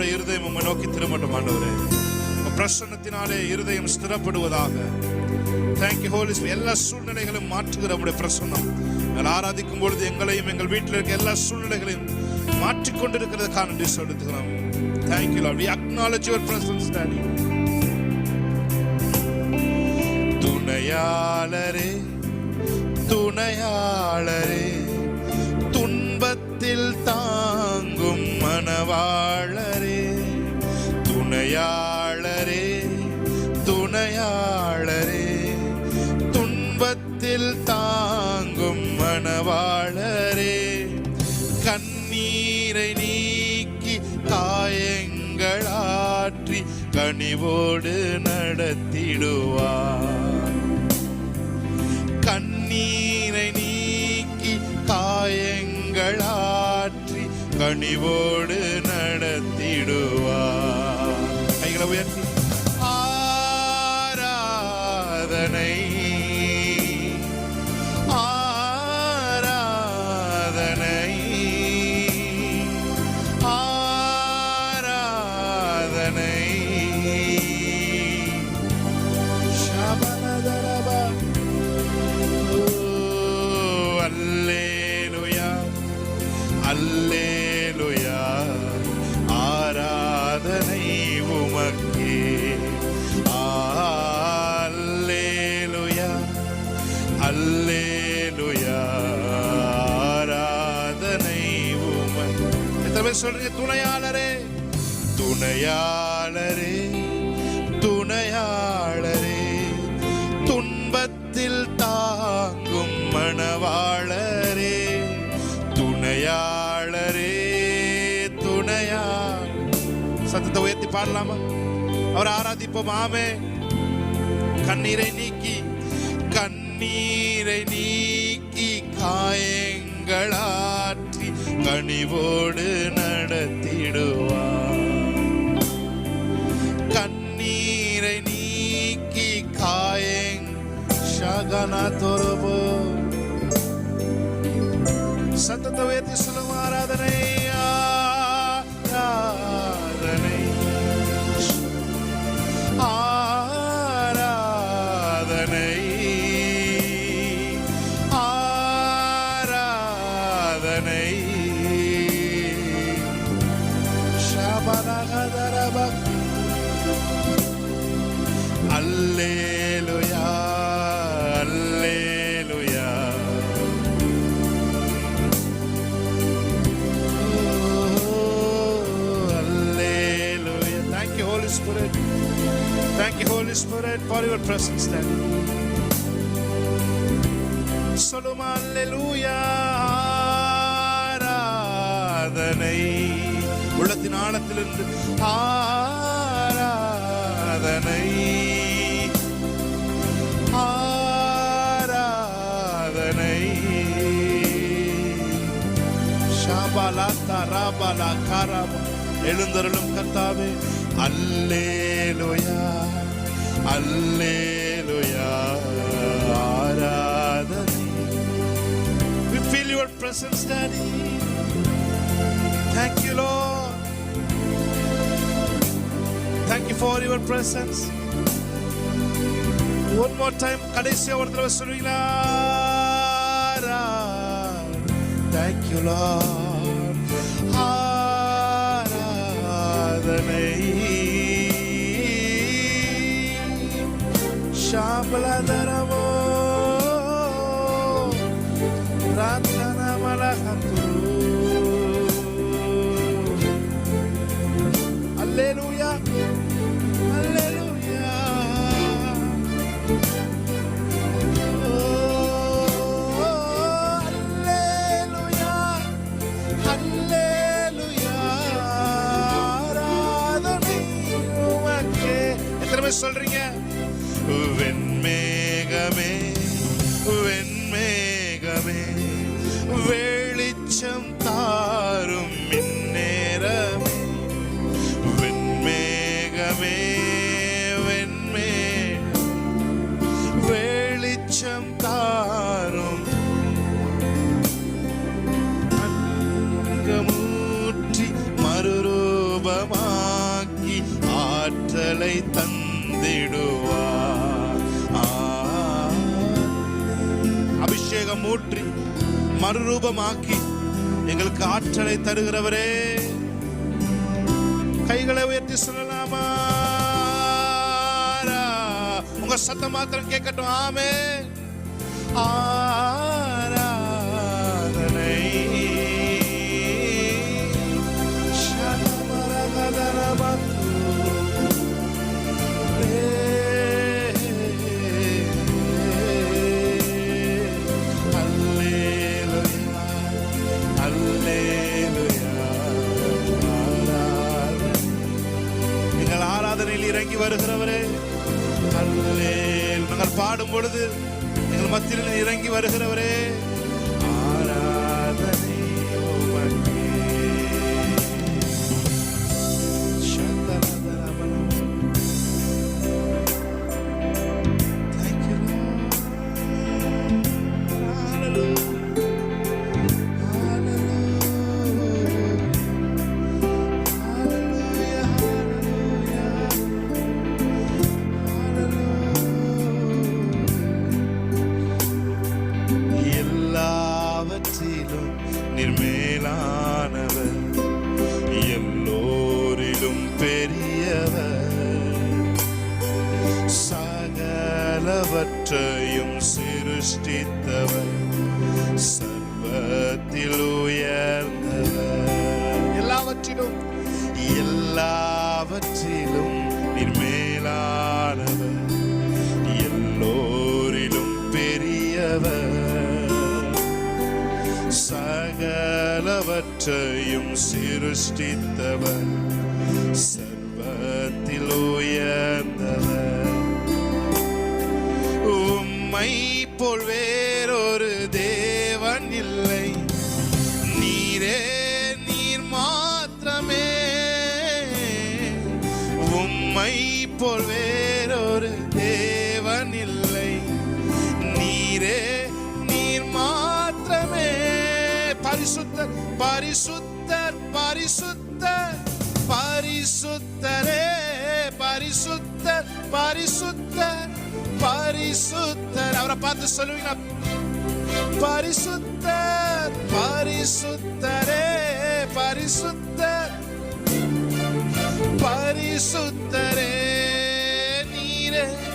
எங்களுடைய இருதயம் உம்மை நோக்கி திரும்பட்டும் ஆண்டவரே. பிரசன்னத்தினாலே இருதயம் ஸ்திரப்படுவதாக. தேங்க்யூ ஹோலி எல்லா சூழ்நிலைகளும் மாற்றுகிற நம்முடைய பிரசன்னம். எங்கள் ஆராதிக்கும் பொழுது எங்களையும் எங்கள் வீட்டில் இருக்க எல்லா சூழ்நிலைகளையும் மாற்றிக்கொண்டிருக்கிறதுக்கான நன்றி எடுத்துக்கிறோம் thank you lord we acknowledge your presence daddy துணையாளரே துணையாளரே துன்பத்தில் தான் மனவாளரே கண்ணீரை நீக்கி காயங்களாற்றி கனிவோடு நடத்திடுவார். கண்ணீரை நீக்கி காயங்களாற்றி கனிவோடு நடத்திடுவார். கைகளை உயர்த்தி. துணையாளரே. துணையாளரே துணையாளரே. துன்பத்தில் தாங்கும் மணவாளரே. துணையாளரே துணையா சத்தத்தை உயர்த்தி பாடலாமா? அவர் ஆராதிப்போம். ஆமே. கண்ணீரை நீக்கி கண்ணீரை நீக்கி காயங்களா கனிவோடு நடத்திடுவார் கண்ணீரை நீக்கி காயங் சகன தொருபோ. சத்தத்தை உயர்த்தி சொல்லும் ஆராதனை ஆராதனை Holy Spirit, for your presence, Daddy. சொல்லுமா அல்லேலூயா ஆராதனை உள்ளத்தின் ஆழத்திலிருந்து ஆராதனை ஆராதனை ஷாபாலா தராபாலா காராபா எழுந்தருளும் கர்த்தாவே அல்லேலுயா அல்லேலுயா ஆராதனை We feel your presence, Daddy. Thank you, Lord. Thank you for your presence. One more time, கடைசியா ஒரு தடவை சொல்லுவீங்களா Thank you, Lord. ஆராதனை చేపల ధరవో రాత్రి கைகளை உயர்த்தி சொல்லலாமா? உங்க சத்தம் மாத்திரம் கேட்கட்டும். ஆமே ஆ வருகிறவரே. அல்லேல் நாங்கள் பாடும் பொழுது எங்கள் மத்தியில் இறங்கி வருகிறவரே. சிருஷ்டித்தவர் சர்வத்தில் உயர்ந்தவர் உம்மை போல் வேறொரு தேவன் இல்லை நீரே நீர் மாத்திரமே உம்மை போல் வேறொரு தேவன் இல்லை நீரே நீர் மாத்திரமே பரிசுத்த பரிசுத்த கர்த்தர் பரிசுத்தர் பரிசுத்தரே பரிசுத்தர் பரிசுத்தர் பரிசுத்தர். அவரை பார்த்து சொல்லுவீங்க பரிசுத்தர் பரிசுத்தரே பரிசுத்தர் பரிசுத்தரே. நீரே நீர்.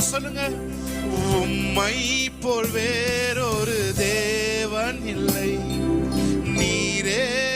சொல்லுங்க. உம்மை போல் வேறொரு தேவன் இல்லை. நீரே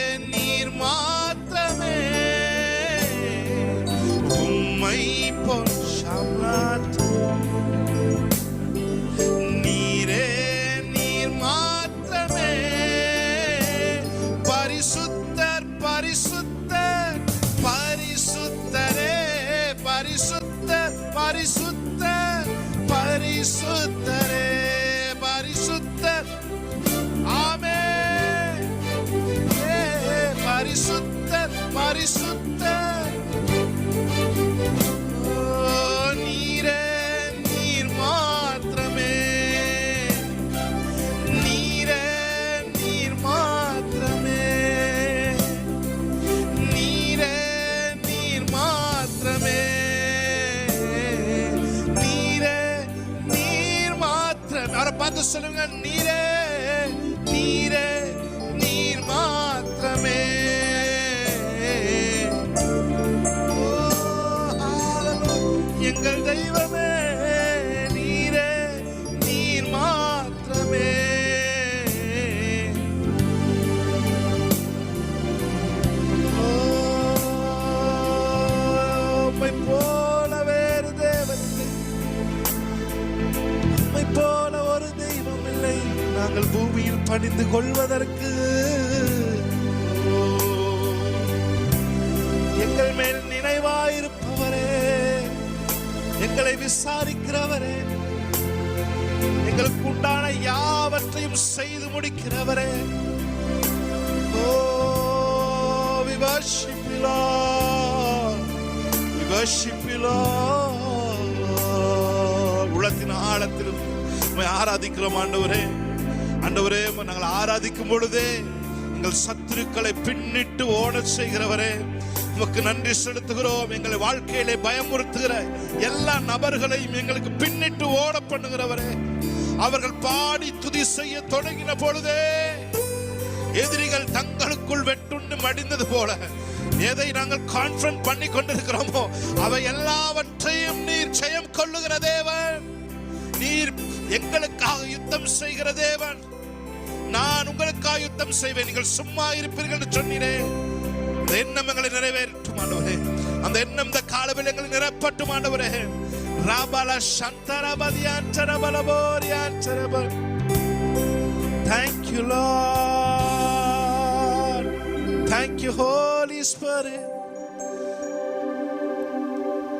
நாங்கள் பூமியில் பணிந்து கொள்வதற்கு. ஓ, எங்கள் மேல் நினைவாயிருப்பவரே எங்களை விசாரிக்கிறவரே எங்களுக்கு உண்டான யாவற்றையும் செய்து முடிக்கிறவரே. ஓ we worship worship you ஆராதிக்கிறோம் ஆண்டவரே. ஆண்டவரே நாங்கள் ஆராதிக்கும் பொழுதே எங்கள் சத்துருக்களை பின்னிட்டு ஓட செய்கிறவரே உமக்கு நன்றி செலுத்துகிறோம். எங்களை வாழ்க்கையிலே பயமுறுத்துகிற எல்லா நபர்களையும் எங்களுக்கு பின்னிட்டு ஓட பண்ணுகிறவரே அவர்கள் பாடி துதி செய்ய தொடங்கின பொழுதே எதிரிகள் தங்களுக்குள் வெட்டுண்டு மடிந்தது போல எதை நாங்கள் கான்ஃபரன்ஸ் பண்ணி கொண்டிருக்கிறோமோ அவை எல்லாவற்றையும் நீர் ஜெயம் கொள்ளுகிற தேவன். நீர் எங்களுக்காக யுத்தம் செய்கிற தேவன். நான் உங்களுக்காக யுத்தம் செய்வேன். நீங்கள் சும்மா இருப்பீர்கள் என்று சொன்னேன். அந்த எண்ணம் நிறைவேற்றும் ஆண்டவரே. அந்த எண்ணம் இந்த காலவில் எங்களை நிரப்பட்டும் ஆண்டவரே. ராபல சந்தரபதியான் சரபலபோரியான் சரபல் thank you you, thank you holy spirit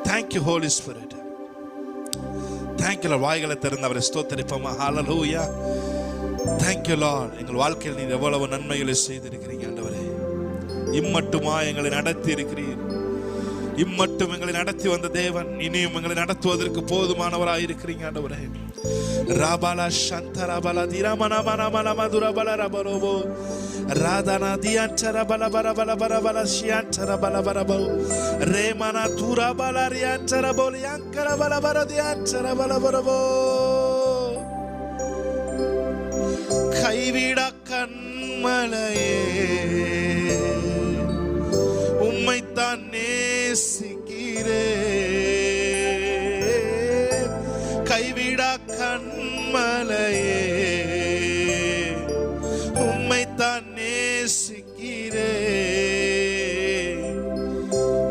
thank you holy spirit thank you வாய்களை திறந்து அவரை ஸ்தோத்தரிப்போமா. ஹாலலூயா தேங்க்யூ லார்ட் எங்கள் வாழ்க்கையில் நீர் எவ்வளவு நன்மைகளை செய்திருக்கிறீங்க ஆண்டவரே. இம்மட்டுமா எங்களை நடத்தி இருக்கிறீர். இம்மட்டும் எங்களை நடத்தி வந்த தேவன் இனியும் எங்களை நடத்துவதற்கு போதுமானவராக இருக்கிறீங்க ஆண்டவரே. ராபாலா சந்தரபல திரமண மன மன மதுர பல ரபரோபோ ராதானா தியாச்சர பல பல பல பல பல சியாச்சர பல பல போ ரேமனா தூர பல ரியாச்சர போல் யாங்கர பல பல தியாச்சர பல பரபோ கைவிட கண்மலையே. உம்மைத்தான் நேசிக்கிறே கைவிட கண்மலையே. உம்மைத்தான் நேசிக்கிறேன்.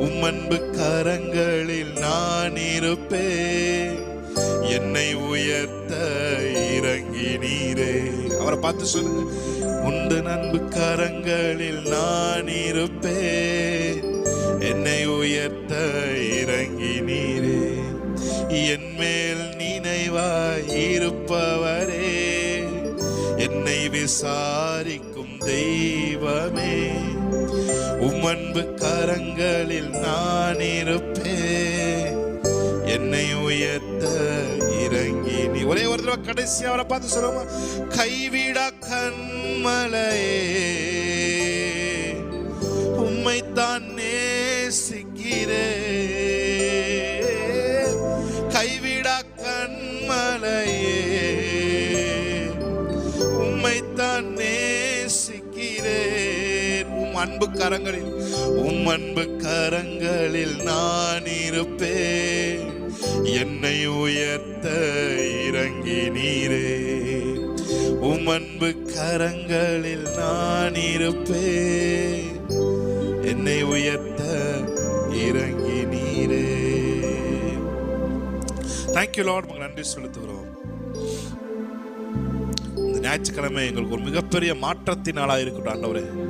உம்மன்பு கரங்களில் நான் இருப்பேன். பார்த்து சொல்லுங்க. உண்டு நண்பு கரங்களில் நான் இருப்பேன் என்னை உயர்த்த இறங்கி நீரே. என் மேல் நினைவாய் இருப்பவரே. என்னை விசாரிக்கும் தெய்வமே. உம்மன்பு கரங்களில் நான் இருப்பேன் சொல்லுவா ஒரு கடைசி அவரை பார்த்து சொல்லுவோமா? கைவிட கண்மலையே உம்மைத்தான் நேசிக்கிறே கைவிட கண்மலையே உம்மைத்தான் நேசிக்கிறேன். உம் அன்பு கரங்களில் உம் அன்பு கரங்களில் நான் இருப்பேன். என்னை உயர்த்த இறங்கி நீரே உமன்பு கரங்களில் நான் இருப்பேன். என்னை உயர்த்த இறங்கி நீரே தேங்க்யூ லார்ட் உங்களுக்கு நன்றி செலுத்துகிறோம். இந்த ஞாயிற்றுக்கிழமை எங்களுக்கு ஒரு மிகப்பெரிய மாற்றத்தின் நாளாக இருக்கட்டும் ஆண்டவரே.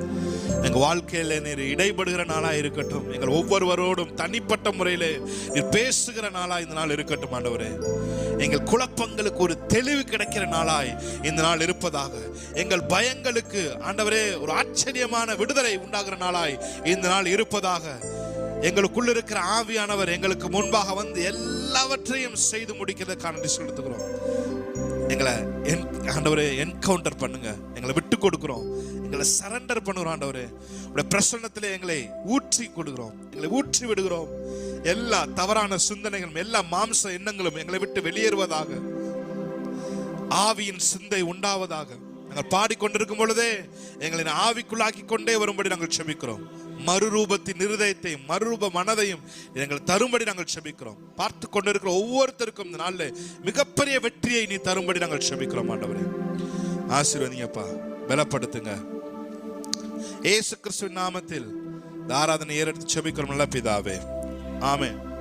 எங்கள் வாழ்க்கையில் நீர் இடைபடுகிற நாளாக இருக்கட்டும். எங்கள் ஒவ்வொருவரோடும் தனிப்பட்ட முறையில் நீர் பேசுகிற நாளாக இந்த நாள் இருக்கட்டும் ஆண்டவரே. எங்கள் குழப்பங்களுக்கு ஒரு தெளிவு கிடைக்கிற நாளாய் இந்த நாள் இருப்பதாக. எங்கள் பயங்களுக்கு ஆண்டவரே ஒரு ஆச்சரியமான விடுதலை உண்டாகிற நாளாய் இந்த நாள் இருப்பதாக. எங்களுக்குள் இருக்கிற ஆவியானவர் எங்களுக்கு முன்பாக வந்து எல்லாவற்றையும் செய்து முடிக்கிறதுக்கான நன்றி செலுத்துகிறோம். எங்களை என் ஆண்டவரே என்கவுண்டர் பண்ணுங்க. எங்களை விட்டு கொடுக்குறோம். எங்களை சரண்டர் பண்ணுகிறோம் ஆண்டவரே. உடைய பிரசன்னத்தில் எங்களை ஊற்றி கொடுக்குறோம். எங்களை ஊற்றி விடுகிறோம். எல்லா தவறான சிந்தனைகளும் எல்லா மாம்ச எண்ணங்களும் எங்களை விட்டு வெளியேறுவதாக. ஆவியின் சிந்தை உண்டாவதாக. நாங்கள் பாடிக்கொண்டிருக்கும் பொழுதே எங்களை ஆவிக்குள்ளாக்கி கொண்டே வரும்படி நாங்கள் செமிக்கிறோம் மறுரூபத்தின் இருதயத்தையும் மறுரூப மனதையும் எங்கள் தரும்படி நாங்கள் செபிக்கிறோம். பார்த்து கொண்டிருக்கிற ஒவ்வொருத்தருக்கும் இந்த நாளில் மிகப்பெரிய வெற்றியை நீ தரும்படி நாங்கள் செபிக்கிறோம் ஆண்டவரே. ஆசீர்வதிங்கப்பா. பலப்படுத்துங்க. ஏசு கிறிஸ்து நாமத்தில் இந்த ஆராதனை ஏறெடுத்து செபிக்கிறோம் நல்ல பிதாவே. ஆமே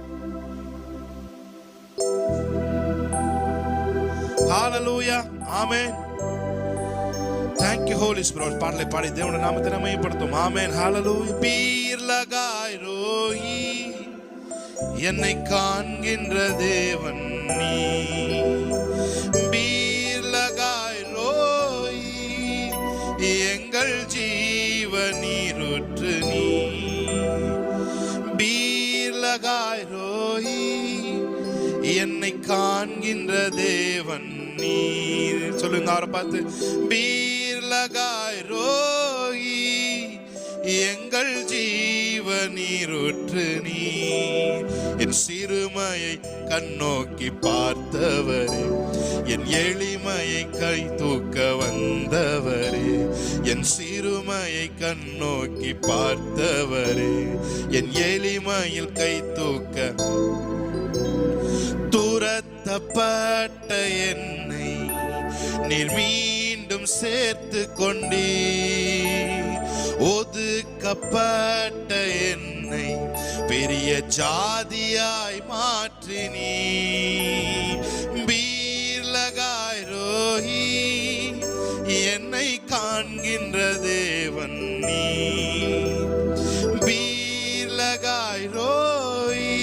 ஹalleluya. ஆமென். தேங்க்யூ ஹோலி ஸ்பிரோட் பாடலை பாடி தேவன நாமத்தை மையப்படுத்தும் ஆமேன் ஹாலலூய் பீர் லகாய் ரோயி. என்னை காண்கின்ற தேவன் நீ. Beer Lahai Roi. எங்கள் ஜீவ நீருற்று நீ. Beer Lahai Roi. என்னை காண்கின்ற தேவன் நீர். சொல்லுங்க அவரை பார்த்து. பீர் உலகாய் ரோகி எங்கள் ஜீவனீருற்று நீ என் சிறுமையை கண்ணோக்கி பார்த்தவரே என் எளிமையை கை தூக்க வந்தவரே என் சிறுமையை கண்ணோக்கி பார்த்தவரே என் எளிமையில் கை தூக்க துரத்தப்பட்ட என்னை நிர்மீ நீரும் சேர்த்து ஒதுக்கப்பட்ட என்னை பெரிய ஜாதியாய் மாற்றினீ பீர்லகாய் ரோஹி என்னை காண்கின்ற தேவன் நீ பீர்லகாய் ரோஹி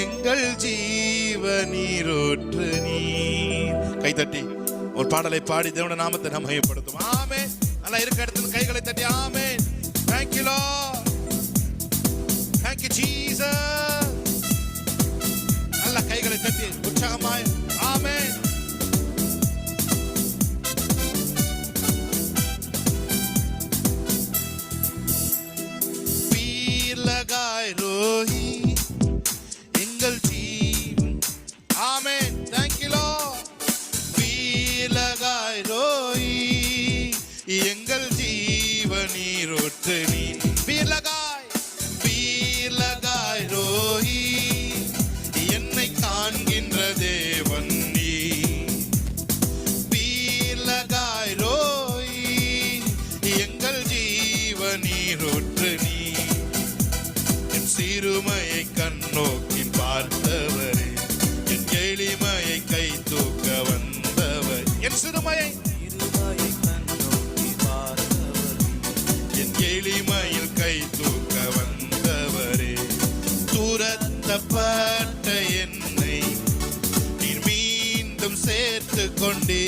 எங்கள் ஜீவ நீரோற்று நீ கைத்தட்டி ஒரு பாடலை பாடி தேவன நாமத்தை நம்ம மையப்படுத்தும் ஆமே நல்லா இருக்க இடத்துல கைகளை தட்டி ஆமே தேங்க்யூ லோ காத்து கொண்டே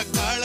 a car.